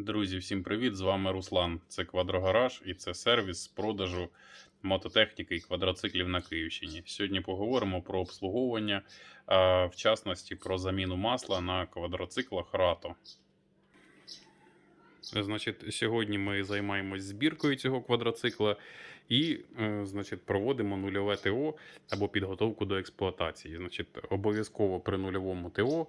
Друзі, всім привіт! З вами Руслан. Це Квадрогараж і це сервіс з продажу мототехніки і квадроциклів на Київщині. Сьогодні поговоримо про обслуговування, а в частності про заміну масла на квадроциклах Рато. Значить, сьогодні ми займаємось збіркою цього квадроцикла і, е, значить, проводимо нульове ТО або підготовку до експлуатації. Значить, обов'язково при нульовому ТО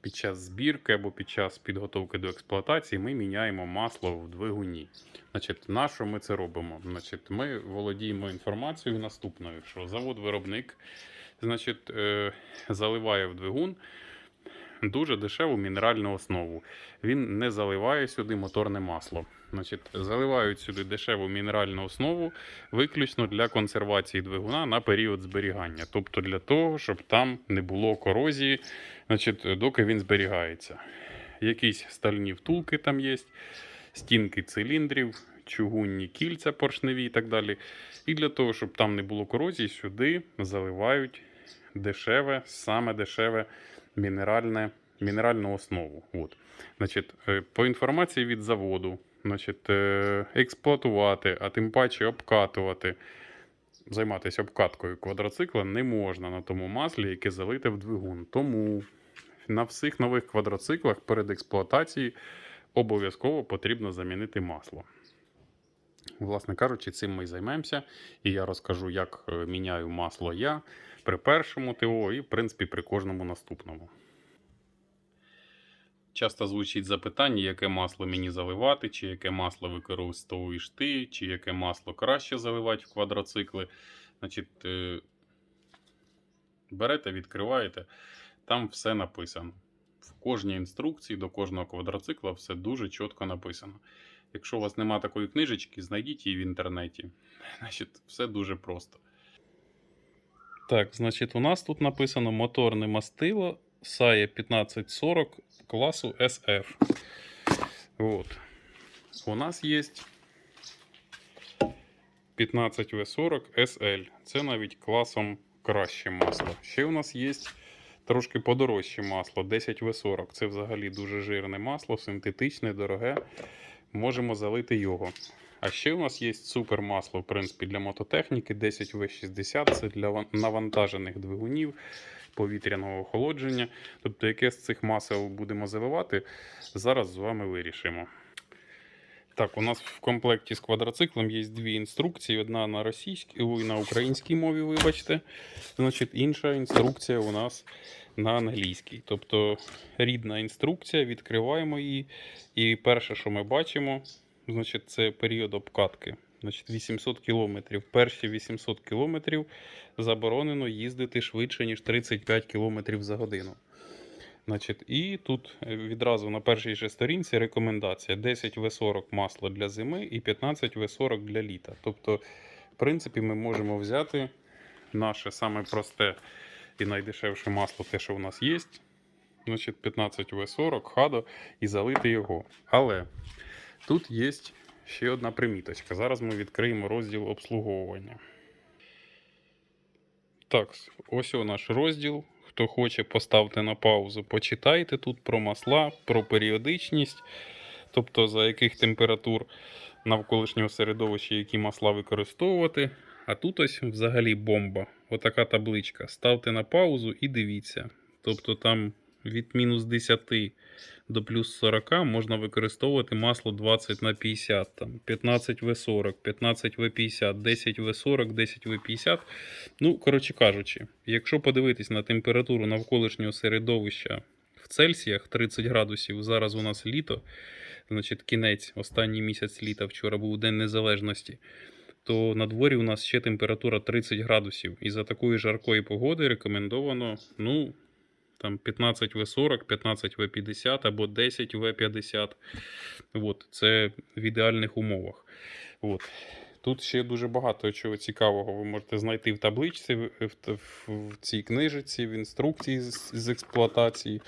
під час збірки або під час підготовки до експлуатації ми міняємо масло в двигуні. Значить, на що ми це робимо? Значить, ми володіємо інформацією наступною, що завод-виробник значить, е, заливає в двигун дуже дешеву мінеральну основу. Він не заливає сюди моторне масло. Значить, заливають сюди дешеву мінеральну основу виключно для консервації двигуна на період зберігання. Тобто для того, щоб там не було корозії, значить, доки він зберігається. Якісь стальні втулки там є, стінки циліндрів, чугунні кільця поршневі і так далі. І для того, щоб там не було корозії, сюди заливають дешеве, саме дешеве мінеральне, мінеральну основу. От. Значить, е, по інформації від заводу, значить, е, експлуатувати, а тим паче обкатувати, займатися обкаткою квадроцикла не можна на тому маслі, яке залите в двигун. Тому на всіх нових квадроциклах перед експлуатацією обов'язково потрібно замінити масло. Власне кажучи, цим ми й займемося, і я розкажу, як е, міняю масло я при першому ТО і, в принципі, при кожному наступному. Часто звучить запитання, яке масло мені заливати, чи яке масло використовуєш ти, чи яке масло краще заливати в квадроцикли. Значить, е, берете, відкриваєте, там все написано. В кожній інструкції до кожного квадроцикла все дуже чітко написано. Якщо у вас нема такої книжечки, знайдіть її в інтернеті. Значить, все дуже просто. Так, значить, у нас тут написано моторне мастило SAE 1540 класу SF. Вот. У нас є 15V40 SL. Це навіть класом краще масло. Ще у нас є трошки подорожче масло 10V40. Це взагалі дуже жирне масло, синтетичне, дороге. Можемо залити його. А ще у нас є супер масло, в принципі, для мототехніки 10В60. Це для навантажених двигунів, повітряного охолодження. Тобто, яке з цих масел будемо заливати, зараз з вами вирішимо. Так, у нас в комплекті з квадроциклом є дві інструкції: одна на російській, ой, на українській мові, вибачте. Значить, інша інструкція у нас на англійській. Тобто рідна інструкція, відкриваємо її. І перше, що ми бачимо, значить, це період обкатки. Значить, 800 кілометрів. Перші 800 кілометрів заборонено їздити швидше, ніж 35 кілометрів за годину. Значить, і тут е, відразу на першій же сторінці рекомендація: 10 В40 масло для зими і 15 В40 для літа. Тобто, в принципі, ми можемо взяти наше саме просте і найдешевше масло, те, що у нас є. Значить, 15 В40 хадо і залити його. Але тут є ще одна приміточка. Зараз ми відкриємо розділ обслуговування. Так, ось наш розділ. Хто хоче, поставте на паузу, почитайте тут про масла, про періодичність, тобто за яких температур навколишнього середовища які масла використовувати. А тут ось взагалі бомба. Отака табличка. Ставте на паузу і дивіться. Тобто там від мінус 10 до плюс 40 можна використовувати масло 20 на 50, там 15 В40, 15 В50, 10 В40, 10 В50. Ну, коротше кажучи, якщо подивитись на температуру навколишнього середовища в Цельсіях 30 градусів, зараз у нас літо, значить кінець, останній місяць літа, вчора був День Незалежності, то на дворі у нас ще температура 30 градусів. І за такої жаркої погоди рекомендовано, ну, там 15 В40, 15 В50 або 10 В50. От, це в ідеальних умовах. От. Тут ще дуже багато чого цікавого ви можете знайти в табличці, в, в, в цій книжці, в інструкції з, з експлуатації.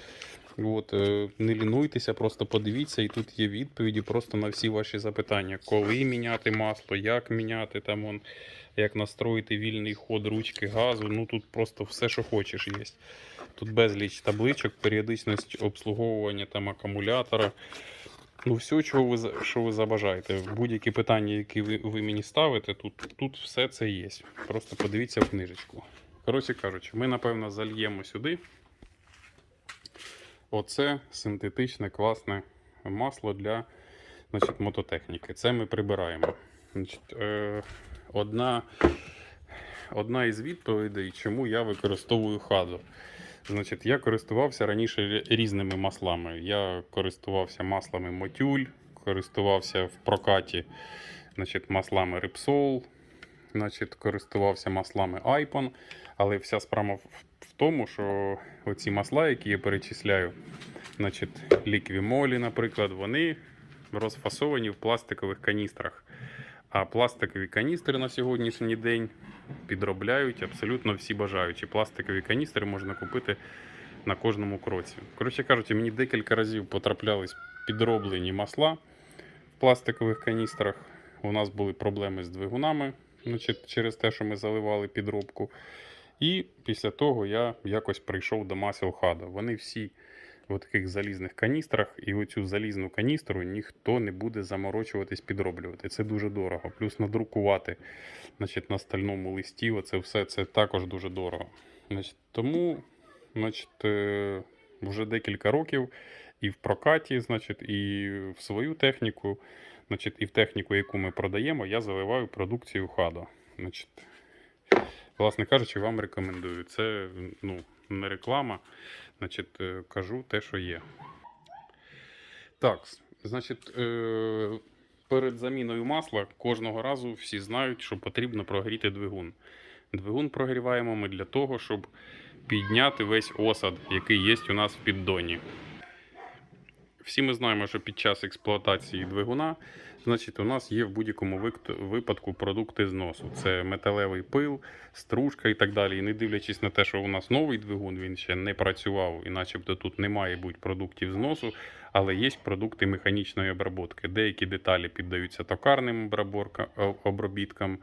От, е, не лінуйтеся, просто подивіться, і тут є відповіді просто на всі ваші запитання: коли міняти масло, як міняти, там он, як настроїти вільний ход ручки газу. Ну тут просто все, що хочеш, є. Тут безліч табличок, періодичність обслуговування там акумулятора. Ну, все, чого ви, що ви забажаєте. Будь-які питання, які ви, ви мені ставите, тут, тут все це є. Просто подивіться в книжечку. Коротше кажучи, ми, напевно, зальємо сюди. Оце синтетичне класне масло для значить, мототехніки. Це ми прибираємо. Значить, е, одна, одна із відповідей, чому я використовую хазу. Значить, я користувався раніше різними маслами. Я користувався маслами Мотюль, користувався в прокаті значить, маслами Repsol, значить, користувався маслами Ipon. Але вся справа в, в тому, що оці масла, які я перечисляю, значить, ліквімолі, наприклад, вони розфасовані в пластикових каністрах. А пластикові каністри на сьогоднішній день підробляють абсолютно всі бажаючі. Пластикові каністри можна купити на кожному кроці. Коротше кажучи, мені декілька разів потраплялись підроблені масла в пластикових каністрах. У нас були проблеми з двигунами значить, через те, що ми заливали підробку. І після того я якось прийшов до масел хада. Вони всі в таких залізних каністрах, і оцю залізну каністру ніхто не буде заморочуватись підроблювати. Це дуже дорого. Плюс надрукувати значить, на стальному листі, оце все це також дуже дорого. Значить, тому значить, е, вже декілька років і в прокаті, значить, і в свою техніку, значить, і в техніку, яку ми продаємо, я заливаю продукцію хадо. Значить, власне кажучи, вам рекомендую. Це ну, не реклама. Значить, е, кажу те, що є. Так, значить, е, перед заміною масла кожного разу всі знають, що потрібно прогріти двигун. Двигун прогріваємо ми для того, щоб підняти весь осад, який є у нас в піддоні. Всі ми знаємо, що під час експлуатації двигуна, значить, у нас є в будь-якому випадку продукти зносу. Це металевий пил, стружка і так далі. І не дивлячись на те, що у нас новий двигун, він ще не працював, і начебто тут не має бути продуктів зносу, але є продукти механічної обробки. Деякі деталі піддаються токарним обробіткам,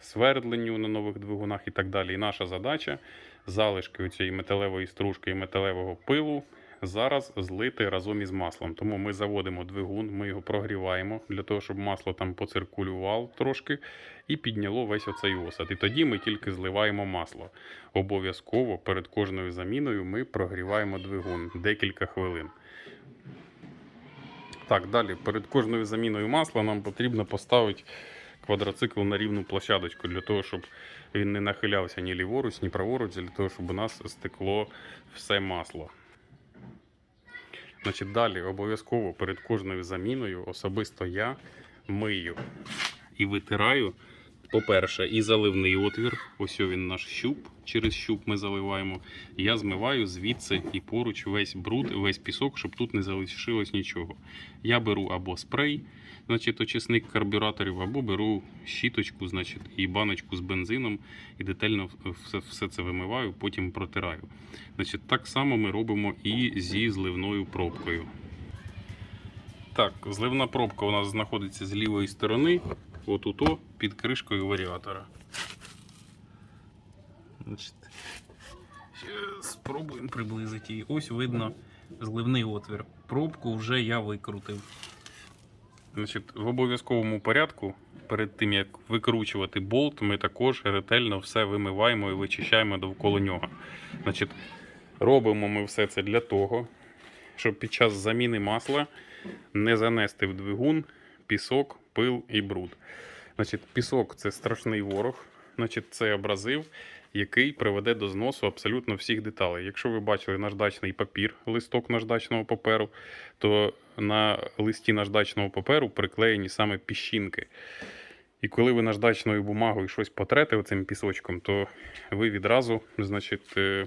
свердленню на нових двигунах і так далі. І наша задача залишки цієї металевої стружки і металевого пилу зараз злити разом із маслом. Тому ми заводимо двигун, ми його прогріваємо для того, щоб масло там поциркулювало трошки і підняло весь оцей осад. І тоді ми тільки зливаємо масло. Обов'язково перед кожною заміною ми прогріваємо двигун декілька хвилин. Так, далі, перед кожною заміною масла нам потрібно поставити квадроцикл на рівну площадочку для того, щоб він не нахилявся ні ліворуч, ні праворуч, для того, щоб у нас стекло все масло. Значить, далі обов'язково перед кожною заміною особисто я мию і витираю, по-перше, і заливний отвір. Ось він наш щуп. Через щуп ми заливаємо. Я змиваю звідси і поруч весь бруд, весь пісок, щоб тут не залишилось нічого. Я беру або спрей, значить, очисник карбюраторів, або беру щіточку, значить, і баночку з бензином, і детально все, все це вимиваю, потім протираю. Значить, так само ми робимо і зі зливною пробкою. Так, зливна пробка у нас знаходиться з лівої сторони, отуто під кришкою варіатора. Значить, спробуємо приблизити її. Ось видно зливний отвір. Пробку вже я викрутив. Значить, в обов'язковому порядку, перед тим як викручувати болт, ми також ретельно все вимиваємо і вичищаємо довкола нього. Значить, робимо ми все це для того, щоб під час заміни масла не занести в двигун пісок, пил і бруд. Значить, пісок це страшний ворог, значить, це абразив, який приведе до зносу абсолютно всіх деталей. Якщо ви бачили наждачний папір, листок наждачного паперу, то на листі наждачного паперу приклеєні саме піщинки. І коли ви наждачною бумагою щось потрете оцим пісочком, то ви відразу, значить, е,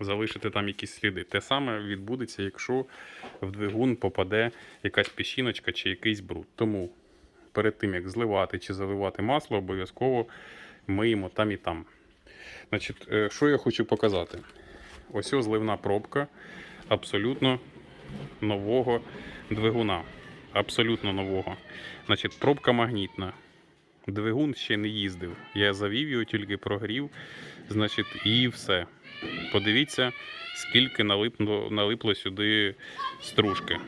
залишите там якісь сліди. Те саме відбудеться, якщо в двигун попаде якась піщиночка чи якийсь бруд. Тому перед тим, як зливати чи заливати масло, обов'язково миємо там і там. Значить, е, що я хочу показати? Ось ось зливна пробка абсолютно нового двигуна. Абсолютно нового. Значить, пробка магнітна. Двигун ще не їздив. Я завів його, тільки прогрів. Значить, і все. Подивіться, скільки налипло, налипло сюди стружки.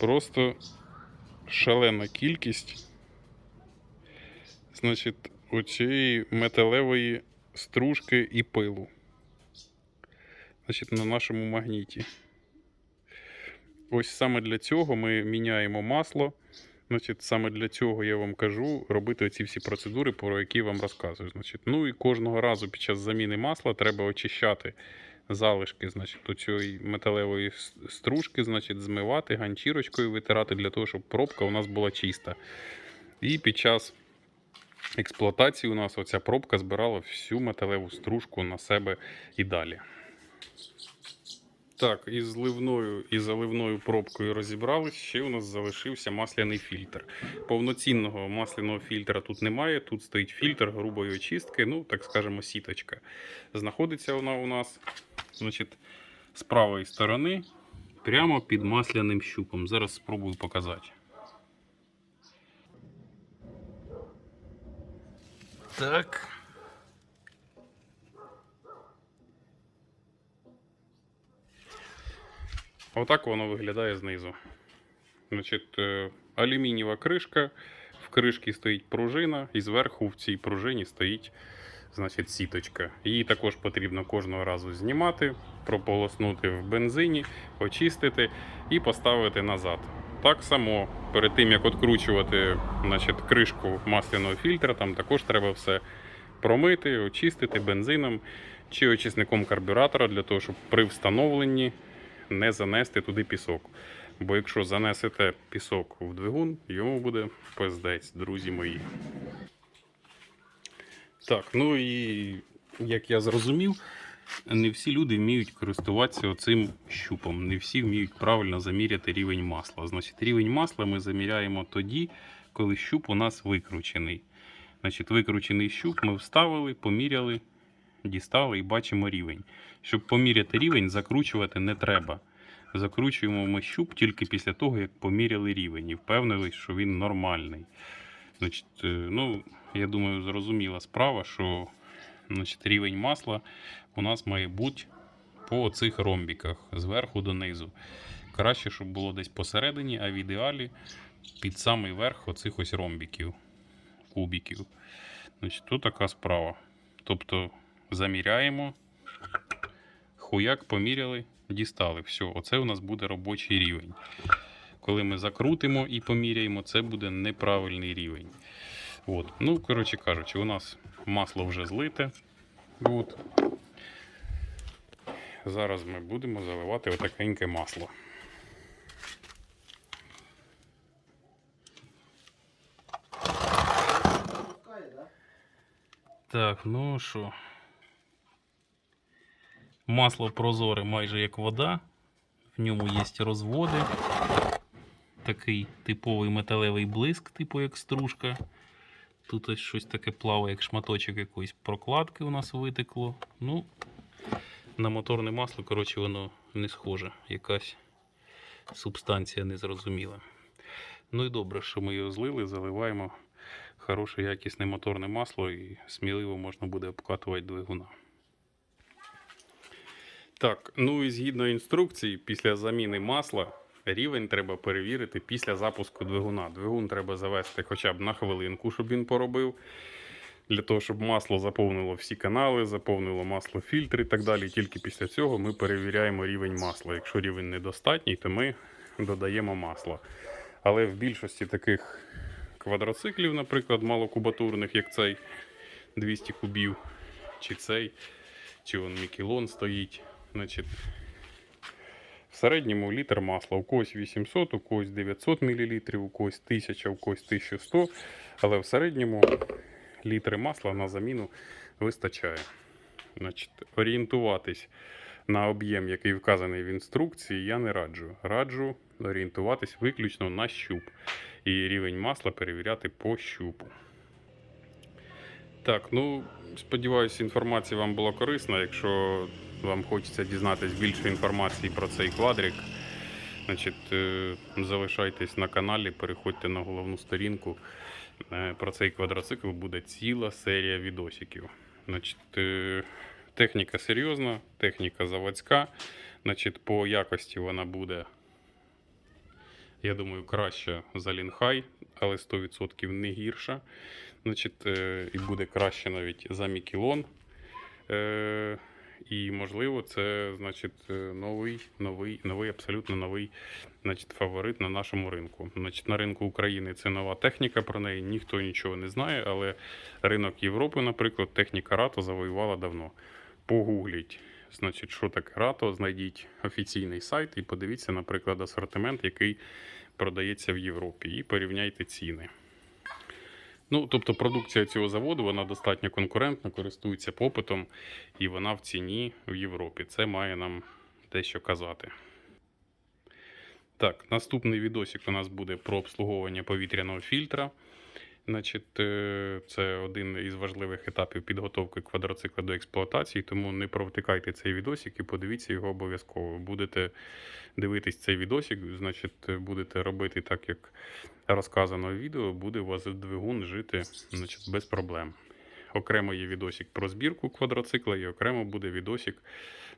Просто шалена кількість. Значить, оцієї металевої стружки і пилу. Значить, на нашому магніті. Ось саме для цього ми міняємо масло. Значить, саме для цього я вам кажу робити оці всі процедури, про які вам розказую. Значить, ну і кожного разу під час заміни масла треба очищати залишки, значить, оцієї металевої стружки, значить, змивати ганчірочкою, витирати для того, щоб пробка у нас була чиста. І під час експлуатації у нас оця пробка збирала всю металеву стружку на себе і далі. Так, із зливною і заливною пробкою розібрались. Ще у нас залишився масляний фільтр. Повноцінного масляного фільтра тут немає. Тут стоїть фільтр грубої очистки, ну так скажемо, сіточка. Знаходиться вона у нас значить, з правої сторони, прямо під масляним щупом. Зараз спробую показати. Так. Отак воно виглядає знизу. Значить, е, алюмінієва кришка. В кришці стоїть пружина, і зверху в цій пружині стоїть значить, сіточка. Її також потрібно кожного разу знімати, прополоснути в бензині, очистити і поставити назад. Так само, перед тим як відкручувати значить, кришку масляного фільтра, там також треба все промити, очистити бензином чи очисником карбюратора для того, щоб при встановленні не занести туди пісок. Бо якщо занесете пісок в двигун, йому буде пиздець, друзі мої. Так, ну і як я зрозумів, не всі люди вміють користуватися оцим щупом. Не всі вміють правильно заміряти рівень масла. Значить, рівень масла ми заміряємо тоді, коли щуп у нас викручений. Значить, викручений щуп ми вставили, поміряли, дістали і бачимо рівень. Щоб поміряти рівень, закручувати не треба. Закручуємо ми щуп тільки після того, як поміряли рівень і впевнились, що він нормальний. Значить, е, ну, я думаю, зрозуміла справа, що значить, рівень масла у нас має бути по цих ромбіках зверху донизу. Краще, щоб було десь посередині, а в ідеалі під самий верх оцих ось ромбіків, кубіків. Значить, тут така справа. Тобто заміряємо, хуяк поміряли, дістали. Все, оце у нас буде робочий рівень. Коли ми закрутимо і поміряємо, це буде неправильний рівень. От. Ну, коротше кажучи, у нас масло вже злите. От. Зараз ми будемо заливати отакеньке масло. Так, ну що. Масло прозоре майже як вода. В ньому є розводи. Такий типовий металевий блиск, типу як стружка. Тут ось щось таке плаває, як шматочок якоїсь прокладки у нас витекло. Ну, на моторне масло, коротше, воно не схоже. Якась субстанція незрозуміла. Ну і добре, що ми його злили, заливаємо хороше якісне моторне масло і сміливо можна буде обкатувати двигуна. Так, ну і згідно інструкції, після заміни масла рівень треба перевірити після запуску двигуна. Двигун треба завести хоча б на хвилинку, щоб він поробив. Для того, щоб масло заповнило всі канали, заповнило масло фільтр і так далі. Тільки після цього ми перевіряємо рівень масла. Якщо рівень недостатній, то ми додаємо масло. Але в більшості таких квадроциклів, наприклад, малокубатурних, як цей 200 кубів, чи цей, чи вон Мікелон стоїть. Значить, в середньому літр масла. У когось 800, у когось 900 мл, у когось 1000, у когось 1100. Але в середньому літри масла на заміну вистачає. Значить, орієнтуватись на об'єм, який вказаний в інструкції, я не раджу. Раджу орієнтуватись виключно на щуп і рівень масла перевіряти по щупу. Так, ну сподіваюся, інформація вам була корисна. Якщо вам хочеться дізнатись більше інформації про цей квадрик, значить, е, залишайтесь на каналі, переходьте на головну сторінку. Е, Про цей квадроцикл буде ціла серія відосиків. Значить, е, техніка серйозна, техніка заводська. Значить, по якості вона буде я думаю, краще за Лінхай, але 100% не гірша. Значить, і буде краще навіть за Мікілон. І, можливо, це значить, е, новий, новий, новий, абсолютно новий значить, фаворит на нашому ринку. Значить, на ринку України це нова техніка, про неї ніхто нічого не знає, але ринок Європи, наприклад, техніка Рато завоювала давно. Погугліть, значить, що таке Рато, знайдіть офіційний сайт і подивіться, наприклад, асортимент, який продається в Європі, і порівняйте ціни. Ну, тобто продукція цього заводу вона достатньо конкурентна, користується попитом, і вона в ціні в Європі. Це має нам дещо казати. Так, наступний відосик у нас буде про обслуговування повітряного фільтра. Значить, е, це один із важливих етапів підготовки квадроцикла до експлуатації, тому не провтикайте цей відосик і подивіться його обов'язково. Будете дивитись цей відосик, значить, будете робити так, як розказано в відео, буде у вас двигун жити значить, без проблем. Окремо є відосик про збірку квадроцикла, і окремо буде відосик,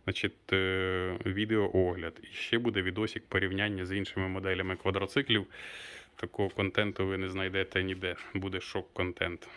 значить, е, відеоогляд. І ще буде відосик порівняння з іншими моделями квадроциклів. Такого контенту ви не знайдете ніде. Буде шок-контент.